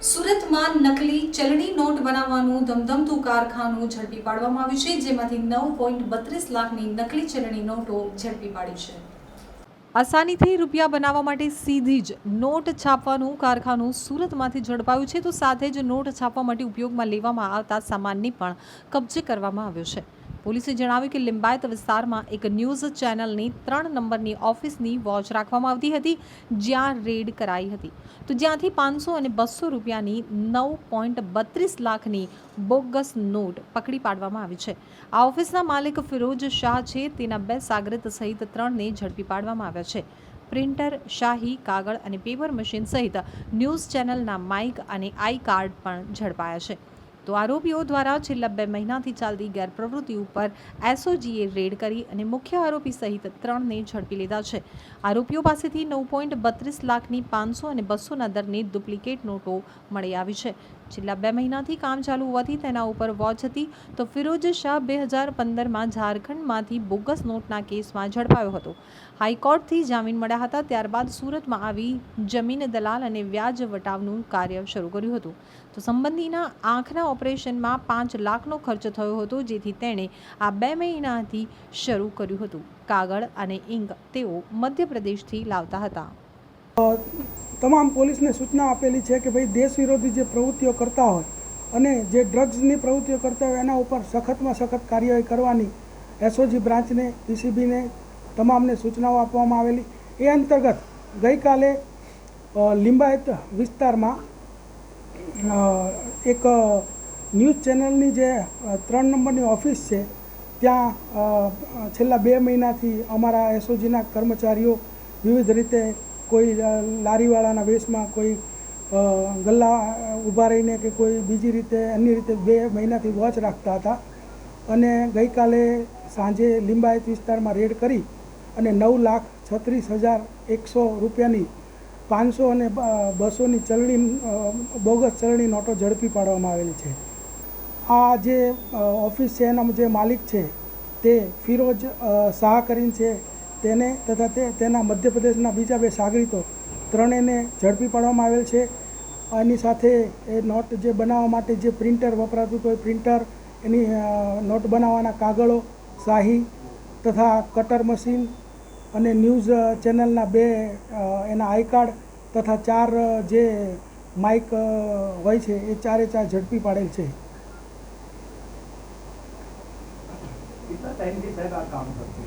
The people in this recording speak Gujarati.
સુરતમાં નકલી ચલણી નોટ બનાવવાનું ધમધમતું કારખાનું ઝડપી પાડવામાં આવ્યું છે, જેમાંથી નવ પોઈન્ટ બત્રીસ લાખની નકલી ચલણી નોટો ઝડપી પાડી છે. આસાનીથી રૂપિયા બનાવવા માટે સીધી જ નોટ છાપવાનું કારખાનું સુરતમાંથી ઝડપાયું છે, તો સાથે જ નોટ છાપવા માટે ઉપયોગમાં લેવામાં આવતા સામાનની પણ કબજે કરવામાં આવ્યો છે. પોલીસે જણાવ્યું કે લિંબાયત વિસ્તારમાં એક ન્યૂઝ ચેનલની ત્રણ નંબરની ઓફિસની વોચ રાખવામાં આવતી હતી, જ્યાં રેડ કરાઈ હતી. તો જ્યાંથી પાંચસો અને બસો રૂપિયાની નવ પોઈન્ટ બત્રીસ લાખની બોગસ નોટ પકડી પાડવામાં આવી છે. આ ઓફિસના માલિક ફિરોજ શાહ છે, તેના બે સાગરિત સહિત ત્રણને ઝડપી પાડવામાં આવ્યા છે. પ્રિન્ટર, શાહી, કાગળ અને પેપર મશીન સહિત ન્યૂઝ ચેનલના માઇક અને આઈ કાર્ડ પણ ઝડપાયા છે. તો આરોપીઓ દ્વારા છેલ્લા બે મહિનાથી ચાલતી ગેરપ્રવૃત્તિ ઉપર એસઓજીએ રેડ કરી અને મુખ્ય આરોપી સહિત ત્રણને ઝડપી લીધા છે. આરોપીઓ પાસેથી નવ પોઈન્ટ બત્રીસ લાખની પાંચસો અને બસોના દરની ડુપ્લિકેટ નોટો મળી આવી છે. છેલ્લા બે મહિનાથી કામ ચાલુ હોવાથી તેના ઉપર વોચ હતી. તો ફિરોજ શાહ બે હજાર પંદરમાં ઝારખંડમાંથી બોગસ નોટના કેસમાં ઝડપાયો હતો. હાઈકોર્ટથી જામીન મળ્યા હતા, ત્યારબાદ સુરતમાં આવી જમીન દલાલ અને વ્યાજ વટાવનું કાર્ય શરૂ કર્યું હતું. તો સંબંધીના આંખના ઓપરેશનમાં પાંચ લાખનો ખર્ચ થયો હતો, જેથી તેણે આ બે મહિનાથી શરૂ કર્યું હતું. કાગળ અને ઇંક તેઓ મધ્યપ્રદેશથી લાવતા હતા. તમામ પોલીસને સૂચના આપેલી છે કે ભાઈ દેશ વિરોધી જે પ્રવૃત્તિઓ કરતા હોય અને જે ડ્રગ્સની પ્રવૃત્તિઓ કરતા હોય, એના ઉપર સખતમાં સખત કાર્યવાહી કરવાની એસઓજી બ્રાન્ચને, પીસીબીને તમામને સૂચનાઓ આપવામાં આવેલી. એ અંતર્ગત ગઈકાલે લિંબાયત વિસ્તારમાં એક ન્યૂઝ ચેનલની જે ત્રણ નંબરની ઓફિસ છે, ત્યાં છેલ્લા બે મહિનાથી અમારા એસઓજીના કર્મચારીઓ વિવિધ રીતે કોઈ લારીવાળાના વેશમાં કોઈ ગલ્લા ઊભા રહીને કે કોઈ બીજી રીતે અન્ય રીતે બે મહિનાથી વોચ રાખતા હતા. અને ગઈકાલે સાંજે લિંબાયત વિસ્તારમાં રેડ કરી અને નવ લાખ છત્રીસ હજાર એકસો રૂપિયાની પાંચસો અને બસોની ચલણી બોગસ ચલણી નોટો ઝડપી પાડવામાં આવેલ છે. આ જે ઓફિસ છે એના જે માલિક છે તે ફિરોજ શાહ કરીને છે. તેને તથા તે તેના મધ્યપ્રદેશના બીજા બે સાગરીતો ત્રણેયને ઝડપી પાડવામાં આવેલ છે. એની સાથે એ નોટ જે બનાવવા માટે જે પ્રિન્ટર વપરાતું હતું, એ પ્રિન્ટર એની નોટ બનાવવાના કાગળો, શાહી તથા કટર મશીન અને ન્યૂઝ ચેનલના બે એના આઈ કાર્ડ તથા ચાર જે માઇક હોય છે, એ ચારે ચાર ઝડપી પાડેલ છે. કેટલા ટાઈમથી સાહેબ આ કામ કરતું?